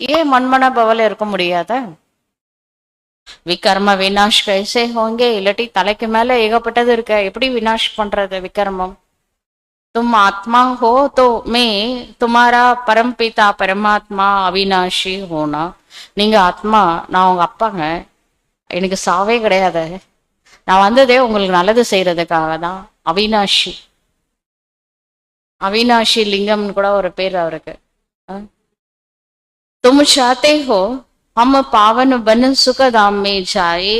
ஏன் மண்மன பவல இருக்க முடியாத விகர்ம வினாஷ் கைசே ஹோங்கே இல்லாட்டி தலைக்கு மேல ஏகப்பட்டது இருக்க எப்படி வினாஷ் பண்றது விகர்மம் तुम आत्मा हो तो मैं तुम्हारा परम पिता परमात्मा அவினாஷி ஹோனா நீங்க ஆத்மா நான் உங்க அப்பாங்க எனக்கு சாவே கிடையாது நான் வந்ததே உங்களுக்கு நல்லது செய்யறதுக்காக தான் அவினாஷி அவினாஷி லிங்கம்னு கூட ஒரு பேர் அவருக்கு அஹ். तुम चाहते हो हम पावन बन सुख धाम में जाए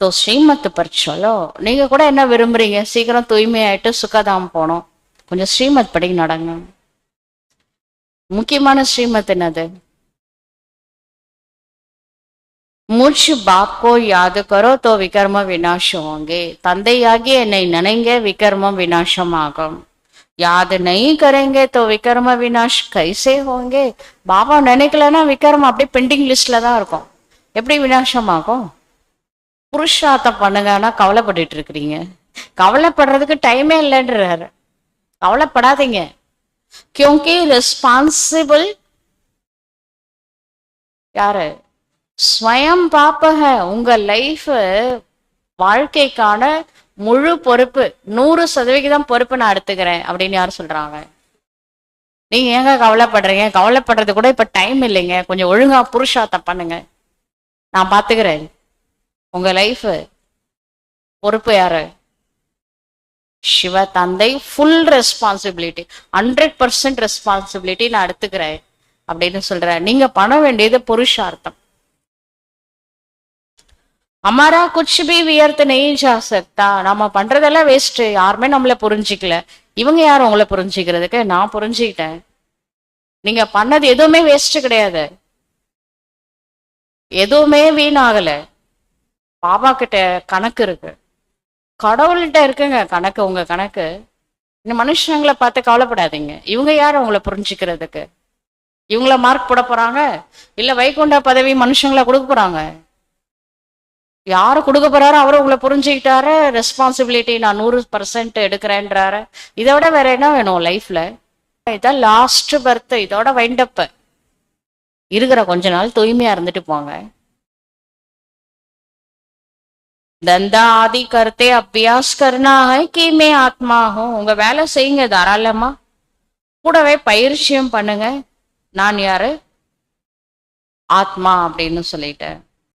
तो ஸ்ரீமத் பர் சொல்லோ நீங்க கூட என்ன விரும்புறீங்க சீக்கிரம் தூய்மையாயிட்டு சுகதாம் போனோம் கொஞ்சம் ஸ்ரீமத் படி நடங்க முக்கியமான ஸ்ரீமத் என்னது मुझ बाप को याद करो तो विकर्म विनाश होंगे தந்தையாகி என்னை நினைங்க விகர்மம் விநாசமாகும் याद नहीं करेंगे तो विक्रम विनाश कैसे होंगे பாபா நினைக்கலன்னா விக்ரம் அப்படியே பெண்டிங் லிஸ்ட்ல தான் இருக்கும் எப்படி விநாசமாகும் புருஷார்த்தம் பண்ணுங்கன்னா கவலைப்பட்டுட்டு இருக்கிறீங்க கவலைப்படுறதுக்கு டைமே இல்லைன்றாரு கவலைப்படாதீங்க கியோங்கி ரெஸ்பான்சிபிள் யாரு ஸ்வயம் பாப்பக உங்க லைஃப் வாழ்க்கைக்கான முழு பொறுப்பு நூறு சதவிகிதம் பொறுப்பு நான் எடுத்துக்கிறேன் அப்படின்னு யார் சொல்றாங்க? நீங்க ஏங்க கவலைப்படுறீங்க? கவலைப்படுறது கூட இப்ப டைம் இல்லைங்க. கொஞ்சம் ஒழுங்கா புருஷார்த்தம் பண்ணுங்க. நான் பாத்துக்கிறேன். உங்க லைஃப் பொறுப்பு யாரு? சிவ தந்தை full responsibility hundred percent responsibility நான் எடுத்துக்கிறேன் அப்படின்னு சொல்றேன் நீங்க பண்ண வேண்டியது புருஷார்த்தம். அமாரா குச் பி வியர்த்து நெய் ஜா சக்தா நம்ம பண்றதெல்லாம் வேஸ்ட் யாருமே நம்மள புரிஞ்சிக்கல. இவங்க யாரும் உங்களை புரிஞ்சுக்கிறதுக்கு? நான் புரிஞ்சுக்கிட்டேன். நீங்க பண்ணது எதுவுமே வேஸ்ட் கிடையாது. எதுவுமே வீணாகல. பாபா கிட்ட கணக்கு இருக்கு. கடவுள்கிட்ட இருக்குங்க கணக்கு உங்க கணக்கு. இந்த மனுஷங்களை பார்த்து கவலைப்படாதீங்க. இவங்க யார் உங்களை புரிஞ்சுக்கிறதுக்கு? இவங்கள மார்க் போட போறாங்க? இல்ல வைகுண்ட பதவி மனுஷங்களை கொடுக்க போறாங்க? யாரு கொடுக்க போறாரோ அவரு உங்களை புரிஞ்சுக்கிட்டாரு ரெஸ்பான்சிபிலிட்டி நான் நூறு பர்சன்ட் எடுக்கிறேன்றாரு. இதை விட வேற என்ன வேணும் லைஃப்ல இதான் லாஸ்ட் பர்த் இதோட வைண்டப்ப இருக்கிற கொஞ்ச நாள் தூய்மையா இருந்துட்டு போங்க. தந்தா ஆதி கருத்தே அபியாஸ் கருணா கீமே ஆத்மாகும். ஆத்மா உங்க வேலை செய்யுங்க தாராளமா. கூடவே பயிற்சியும் பண்ணுங்க. நான் யாரு? ஆத்மா அப்படின்னு சொல்லிட்டேன்.